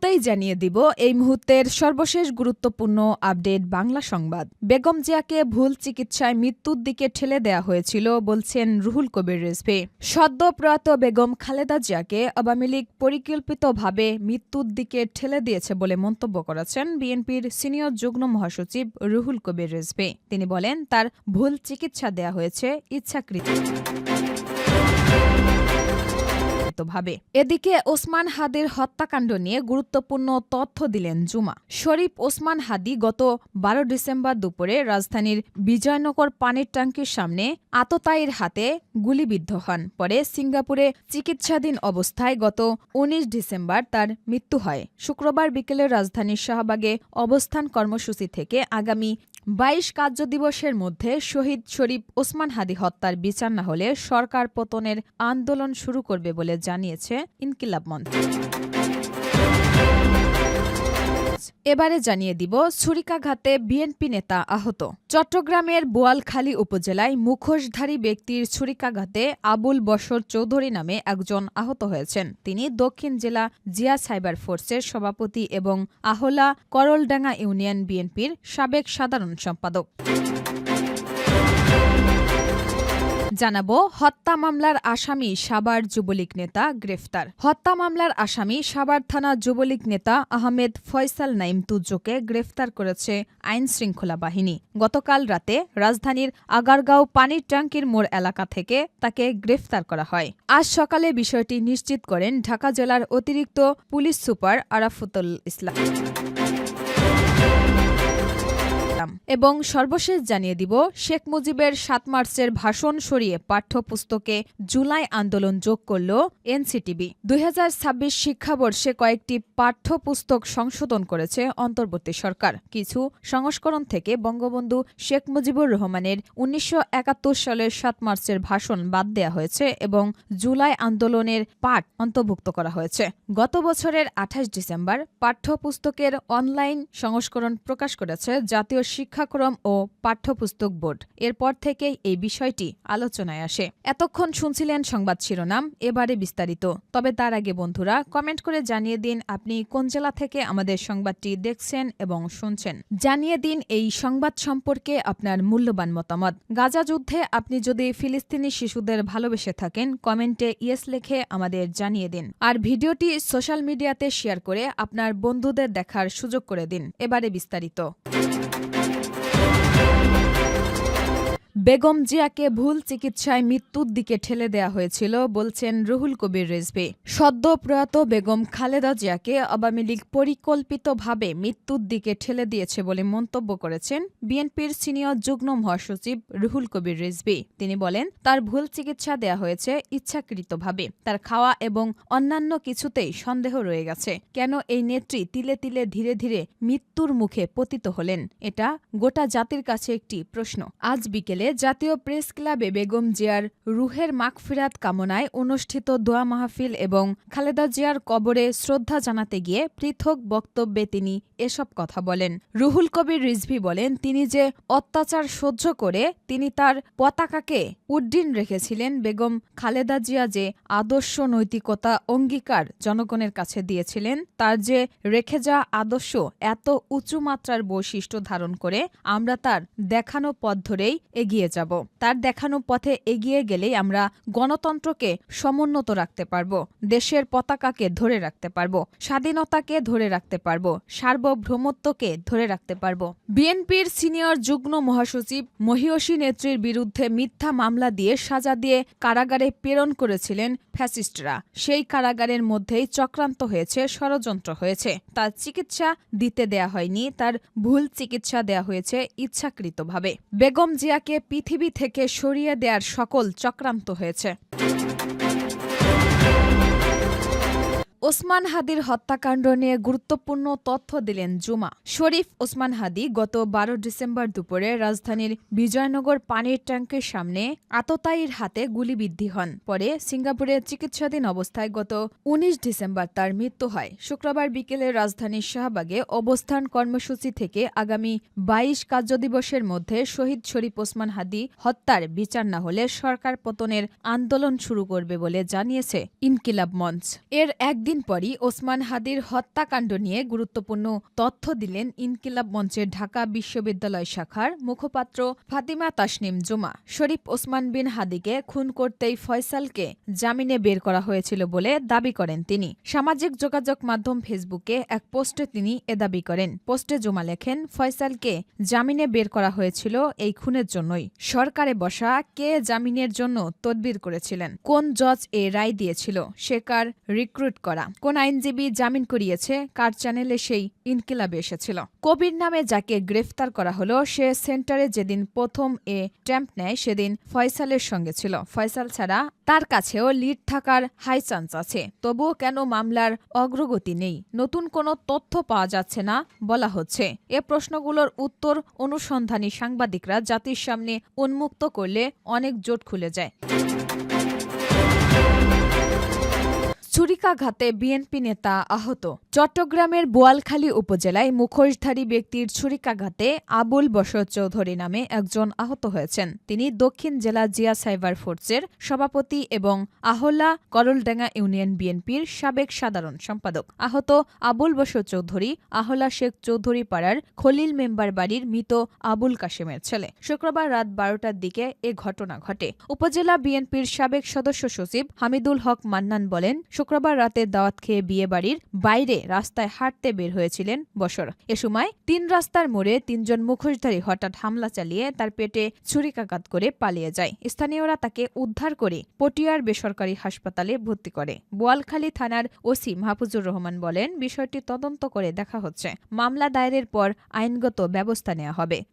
শুরুতেই জানিয়ে দিব, এই মুহূর্তের সর্বশেষ গুরুত্বপূর্ণ আপডেট বাংলা সংবাদ। বেগম জিয়াকে ভুল চিকিৎসায় মৃত্যুর দিকে ঠেলে দেয়া হয়েছিল, বলছেন রুহুল কবির রেজভি। সদ্য প্রয়াত বেগম খালেদা জিয়াকে আওয়ামী লীগ পরিকল্পিতভাবে মৃত্যুর দিকে ঠেলে দিয়েছে বলে মন্তব্য করেছেন বিএনপির সিনিয়র যুগ্ম মহাসচিব রুহুল কবির রেজভি। তিনি বলেন, তার ভুল চিকিৎসা দেয়া হয়েছে ইচ্ছাকৃত। ভাবে এদিকে ওসমান হাদির হত্যাকাণ্ড নিয়ে গুরুত্বপূর্ণ তথ্য দিলেন জুমা। শরীফ ওসমান হাদি গত বারো ডিসেম্বর দুপুরে রাজধানীর বিজয়নগর পানির ট্যাঙ্কির সামনে আততায়ীর হাতে গুলিবিদ্ধ হন। পরে সিঙ্গাপুরে চিকিৎসাধীন অবস্থায় গত ১৯ ডিসেম্বর তার মৃত্যু হয়। শুক্রবার বিকেলে রাজধানীর শাহবাগে অবস্থান কর্মসূচি থেকে আগামী বাইশ কার্য দিবসের মধ্যে শহীদ শরীফ ওসমান হাদি হত্যার বিচার না হলে সরকার পতনের আন্দোলন শুরু করবে বলে জানিয়েছে ইনকিলাব মঞ্চ এবারে জানিয়ে দিব, ছুরিকাঘাতে বিএনপি নেতা আহত। চট্টগ্রামের বোয়ালখালী উপজেলায় মুখোশধারী ব্যক্তির ছুরিকাঘাতে আবুল বসর চৌধুরী নামে একজন আহত হয়েছেন। তিনি দক্ষিণ জেলা জিয়া সাইবার ফোর্সের সভাপতি এবং আহলা করলডাঙ্গা ইউনিয়ন বিএনপির সাবেক সাধারণ সম্পাদক। জানাব, হত্যা মামলার আসামি সাবার যুবলীগ নেতা গ্রেফতার। হত্যা মামলার আসামি সাবার থানা যুবলীগ নেতা আহমেদ ফয়সাল নাইম তুজ্জোকে গ্রেফতার করেছে আইন শৃঙ্খলা বাহিনী। গতকাল রাতে রাজধানীর আগারগাঁও পানির ট্যাঙ্কির মোড় এলাকা থেকে তাকে গ্রেফতার করা হয়। আজ সকালে বিষয়টি নিশ্চিত করেন ঢাকা জেলার অতিরিক্ত পুলিশ সুপার আরাফুতুল ইসলাম। এবং সর্বশেষ জানিয়ে দিব, শেখ মুজিবের সাত মার্চের ভাষণ সরিয়ে পাঠ্যপুস্তকে জুলাই আন্দোলন যোগ করল এনসিটিবি দুই শিক্ষাবর্ষে কয়েকটি পাঠ্যপুস্তক সংশোধন করেছে অন্তর্বর্তী সরকার। কিছু সংস্করণ থেকে বঙ্গবন্ধু শেখ মুজিবুর রহমানের উনিশশো একাত্তর সালের সাত মার্চের ভাষণ বাদ দেওয়া হয়েছে এবং জুলাই আন্দোলনের পাঠ অন্তর্ভুক্ত করা হয়েছে। গত বছরের আঠাশ ডিসেম্বর পাঠ্যপুস্তকের অনলাইন সংস্করণ প্রকাশ করেছে জাতীয় শিক্ষাক্রম ও পাঠ্যপুস্তক বোর্ড। এরপর থেকেই এই বিষয়টি আলোচনায় আসে। এতক্ষণ শুনছিলেন সংবাদ শিরোনাম, এবারে বিস্তারিত। তবে তার আগে বন্ধুরা, কমেন্ট করে জানিয়ে দিন আপনি কোন জেলা থেকে আমাদের সংবাদটি দেখছেন এবং শুনছেন। জানিয়ে দিন এই সংবাদ সম্পর্কে আপনার মূল্যবান মতামত। গাজা যুদ্ধে আপনি যদি ফিলিস্তিনি শিশুদের ভালোবেসে থাকেন, কমেন্টে ইয়েস লিখে আমাদের জানিয়ে দিন। আর ভিডিওটি সোশ্যাল মিডিয়াতে শেয়ার করে আপনার বন্ধুদের দেখার সুযোগ করে দিন। এবারে বিস্তারিত। বেগম জিয়াকে ভুল চিকিৎসায় মৃত্যুর দিকে ঠেলে দেয়া হয়েছিল, বলছেন রুহুল কবির রেজভি। সদ্য প্রয়াত বেগম খালেদা জিয়াকে আওয়ামী লীগ পরিকল্পিতভাবে মৃত্যুর দিকে ঠেলে দিয়েছে বলে মন্তব্য করেছেন বিএনপির সিনিয়র যুগ্ম মহাসচিব রুহুল কবির রেজভি। তিনি বলেন, তার ভুল চিকিৎসা দেয়া হয়েছে ইচ্ছাকৃতভাবে। তার খাওয়া এবং অন্যান্য কিছুতেই সন্দেহ রয়ে গেছে। কেন এই নেত্রী তিলে তিলে ধীরে ধীরে মৃত্যুর মুখে পতিত হলেন? এটা গোটা জাতির কাছে একটি প্রশ্ন। আজ বিকেলে জাতীয় প্রেস ক্লাবে বেগম জিয়ার রুহের মাগফিরাত কামনায় অনুষ্ঠিত দোয়া মাহফিল এবং খালেদা জিয়ার কবরে শ্রদ্ধা জানাতে গিয়ে পৃথক বক্তব্যে তিনি এসব কথা বলেন। রুহুল কবির রিজভি বলেন, তিনি যে অত্যাচার সহ্য করে, তিনি তার পতাকাকে উড্ডীন রেখেছিলেন। বেগম খালেদা জিয়া যে আদর্শ নৈতিকতা অঙ্গীকার জনগণের কাছে দিয়েছিলেন, তার যে রেখে যাওয়া আদর্শ এত উঁচু মাত্রার বৈশিষ্ট্য ধারণ করে, আমরা তার দেখানো পথ ধরেই এগিয়ে যাব। তার দেখানো পথে এগিয়ে গেলেই আমরা গণতন্ত্রকে সমুন্নত রাখতে পারব, দেশের পতাকাকে ধরে রাখতে পারব, স্বাধীনতাকে ধরে রাখতে পারব, সার্বভৌমত্বকে ধরে রাখতে পারব। বিএনপির সিনিয়র যুগ্ম মহাসচিব মহিয়সী নেত্রীর বিরুদ্ধে মিথ্যা মামলা দিয়ে সাজা দিয়ে কারাগারে প্রেরণ করেছিলেন ফ্যাসিস্টরা। সেই কারাগারের মধ্যেই চক্রান্ত হয়েছে, ষড়যন্ত্র হয়েছে। তার চিকিৎসা দিতে দেয়া হয়নি, তার ভুল চিকিৎসা দেয়া হয়েছে ইচ্ছাকৃতভাবে। বেগম জিয়াকে পৃথিবী থেকে সরিয়ে দেয়ার সকল চক্রান্ত হয়েছে। ওসমান হাদির হত্যাকাণ্ড নিয়ে গুরুত্বপূর্ণ তথ্য দিলেন জুমা। শরীফ ওসমান হাদি গত বারো ডিসেম্বর দুপুরে রাজধানীর বিজয়নগর পানির ট্যাঙ্কের সামনে আততায়ীর হাতে গুলিবিদ্ধ হন। পরে সিঙ্গাপুরে চিকিৎসাধীন অবস্থায় গত উনিশ ডিসেম্বর তার মৃত্যু হয়। শুক্রবার বিকেলে রাজধানীর শাহবাগে অবস্থান কর্মসূচি থেকে আগামী বাইশ কার্যদিবসের মধ্যে শহীদ শরীফ ওসমান হাদি হত্যার বিচার না হলে সরকার পতনের আন্দোলন শুরু করবে বলে জানিয়েছে ইনকিলাব মঞ্চ। এর একদিন পরই ওসমান হাদির হত্যাকাণ্ড নিয়ে গুরুত্বপূর্ণ তথ্য দিলেন ইনকিলাব মঞ্চের ঢাকা বিশ্ববিদ্যালয় শাখার মুখপাত্র ফাতিমা তাসনিম জুমা। শরীফ ওসমান বিন হাদিকে খুন করতেই ফয়সালকে জামিনে বের করা হয়েছিল বলে দাবি করেন তিনি। সামাজিক যোগাযোগ মাধ্যম ফেসবুকে এক পোস্টে তিনি এ দাবি করেন। পোস্টে জুমা লেখেন, ফয়সালকে জামিনে বের করা হয়েছিল এই খুনের জন্যই। সরকারে বসা কে জামিনের জন্য তদবির করেছিলেন? কোন জজ এ রায় দিয়েছিল? সে কার রিক্রুট করা? কোন আইনজীবী জামিন করিয়েছে, কার চ্যানেলে সেই ইনকিলাবে এসেছিল। কবির নামে যাকে গ্রেফতার করা হলো, সে সেন্টারে যেদিন প্রথম এ ট্যাম্প নেয়, সেদিন ফয়সালের সঙ্গে ছিল। ফয়সাল ছাড়া তার কাছেও লিড থাকার হাই চান্স আছে। তবুও কেন মামলার অগ্রগতি নেই? নতুন কোনো তথ্য পাওয়া যাচ্ছে না বলা হচ্ছে। এ প্রশ্নগুলোর উত্তর অনুসন্ধানী সাংবাদিকরা জাতির সামনে উন্মুক্ত করলে অনেক জোট খুলে যায়। ছুরিকাঘাতে বিএনপি নেতা আহত। চট্টগ্রামের বোয়ালখালী উপজেলায় মুখোশধারী ব্যক্তির ছুরিকাঘাতে আবুল বসর চৌধুরী নামে একজন আহত হয়েছেন। তিনি দক্ষিণ জেলা জিয়া সাইবার ফোর্সের সভাপতি এবং আহলা করলডাঙ্গা ইউনিয়ন বিএনপির সাবেক সাধারণ সম্পাদক। আহত আবুল বসর চৌধুরী আহলা শেখ চৌধুরী পাড়ার খলিল মেম্বার বাড়ির মৃত আবুল কাশেমের ছেলে। শুক্রবার রাত বারোটার দিকে এ ঘটনা ঘটে। উপজেলা বিএনপির সাবেক সদস্য সচিব হামিদুল হক মান্নান বলেন, শুক্রবার রাতে দাওয়াত খেয়ে বিয়ে বাড়ির বাইরে রাস্তায় হাঁটতে বের হয়েছিলেন বসর। এ সময় তিন রাস্তার মোড়ে তিনজন মুখোশধারী হঠাৎ হামলা চালিয়ে তার পেটে ছুরিকাঘাত করে পালিয়ে যায়। স্থানীয়রা তাকে উদ্ধার করে পটিয়ার বেসরকারি হাসপাতালে ভর্তি করে। বোয়ালখালী থানার ওসি মাহফুজুর রহমান বলেন, বিষয়টি তদন্ত করে দেখা হচ্ছে। মামলা দায়েরের পর আইনগত ব্যবস্থা নেওয়া হবে।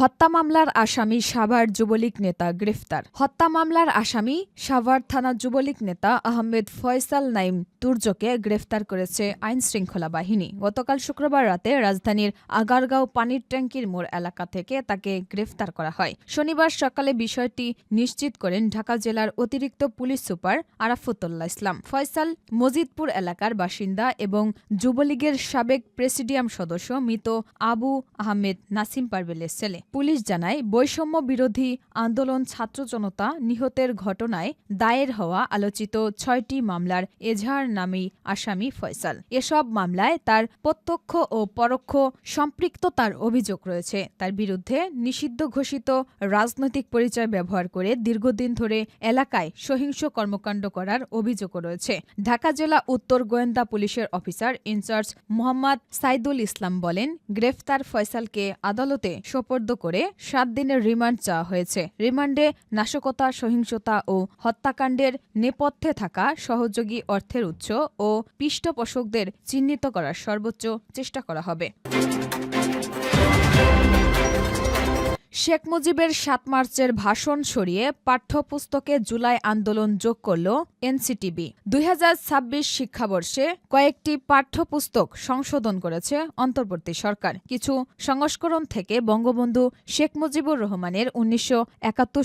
হত্যা মামলার আসামি সাভার যুবলীগ নেতা গ্রেফতার। হত্যা মামলার আসামি সাভার থানা যুবলীগ নেতা আহমেদ ফয়সাল নাইম তুর্যকে গ্রেফতার করেছে আইন শৃঙ্খলা বাহিনী। গতকাল শুক্রবার রাতে রাজধানীর আগারগাঁও পানির ট্যাঙ্কির মোড় এলাকা থেকে তাকে গ্রেফতার করা হয়। শনিবার সকালে বিষয়টি নিশ্চিত করেন ঢাকা জেলার অতিরিক্ত পুলিশ সুপার আরাফতুল্লাহ ইসলাম। ফয়সাল মজিদপুর এলাকার বাসিন্দা এবং যুবলীগের সাবেক প্রেসিডিয়াম সদস্য মৃত আবু আহমেদ নাসিম পারভেলের ছেলে। পুলিশ জানায়, বৈষম্য বিরোধী আন্দোলন ছাত্র জনতা নিহতের ঘটনায় দায়ের হওয়া আলোচিত ছয়টি মামলার এজাহার নামী আসামি ফয়সাল। এসব মামলায় তার প্রত্যক্ষ ও পরোক্ষ সম্পৃক্ততার অভিযোগ রয়েছে। তার বিরুদ্ধে নিষিদ্ধ ঘোষিত রাজনৈতিক পরিচয় ব্যবহার করে দীর্ঘদিন ধরে এলাকায় সহিংস কর্মকাণ্ড করার অভিযোগও রয়েছে। ঢাকা জেলা উত্তর গোয়েন্দা পুলিশের officer in charge Mohammad Saidul Islam বলেন, গ্রেফতার ফয়সালকে আদালতে সোপর্দ করে সাত দিনের রিমান্ড চাওয়া হয়েছে। রিমান্ডে নাশকতা, সহিংসতা ও হত্যাকাণ্ডের নেপথ্যে থাকা সহযোগী অর্থের উৎস ও পৃষ্ঠপোষকদের চিহ্নিত করার সর্বোচ্চ চেষ্টা করা হবে। শেখ মুজিবের সাত মার্চের ভাষণ সরিয়ে পাঠ্যপুস্তকে জুলাই আন্দোলন যোগ করল এনসিটিবি। দুই শিক্ষাবর্ষে কয়েকটি পাঠ্যপুস্তক সংশোধন করেছে অন্তর্বর্তী সরকার। কিছু সংস্করণ থেকে বঙ্গবন্ধু শেখ মুজিবুর রহমানের উনিশশো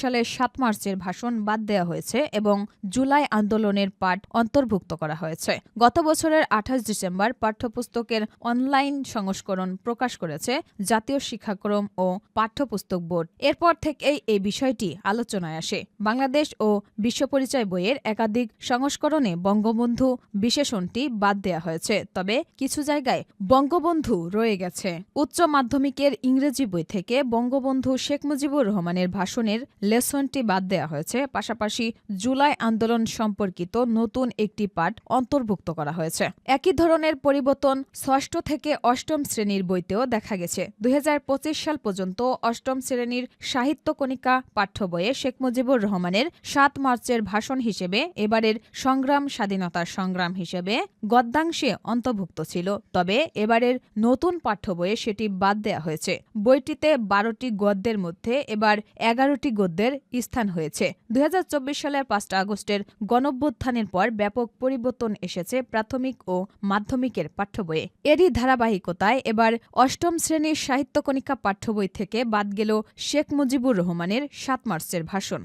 সালের সাত মার্চের ভাষণ বাদ দেওয়া হয়েছে এবং জুলাই আন্দোলনের পাঠ অন্তর্ভুক্ত করা হয়েছে। গত বছরের আঠাশ ডিসেম্বর পাঠ্যপুস্তকের অনলাইন সংস্করণ প্রকাশ করেছে জাতীয় শিক্ষাক্রম ও পাঠ্যপুস্তক বোর্ড। এরপর থেকেই এই বিষয়টি আলোচনায় আসে। বাংলাদেশ ও বিশ্ব পরিচয় বইয়ের একাধিক সংস্করণে বঙ্গবন্ধু বিশেষণটি বাদ দেওয়া হয়েছে। তবে কিছু জায়গায় বঙ্গবন্ধু রয়ে গেছে। উচ্চ মাধ্যমিকের ইংরেজি বই থেকে বঙ্গবন্ধু শেখ মুজিবুর রহমানের ভাষণের লেসনটি বাদ দেওয়া হয়েছে। পাশাপাশি জুলাই আন্দোলন সম্পর্কিত নতুন একটি পাঠ অন্তর্ভুক্ত করা হয়েছে। একই ধরনের পরিবর্তন ষষ্ঠ থেকে অষ্টম শ্রেণির বইতেও দেখা গেছে। দুই হাজার পঁচিশ সাল পর্যন্ত অষ্টম শ্রেণির সাহিত্য কণিকা পাঠ্য বইয়ে শেখ মুজিবুর রহমানের সাত মার্চের ভাষণ হিসেবে, এবারের সংগ্রাম স্বাধীনতার সংগ্রাম হিসেবে গদ্যাংশে অন্তর্ভুক্ত ছিল। তবে এবারের নতুন পাঠ্য বইয়ে সেটি বাদ দেওয়া হয়েছে। বইটিতে বারোটি গদ্যের মধ্যে এবার এগারোটি গদ্যের স্থান হয়েছে। দু হাজার চব্বিশ সালের পাঁচটা আগস্টের গণভ্যুত্থানের পর ব্যাপক পরিবর্তন এসেছে প্রাথমিক ও মাধ্যমিকের পাঠ্য বইয়ে। এরই ধারাবাহিকতায় এবার অষ্টম শ্রেণির সাহিত্য কণিকা পাঠ্য বই থেকে বাদ গেল শেখ মুজিবুর রহমানের সাত মার্চের ভাষণ।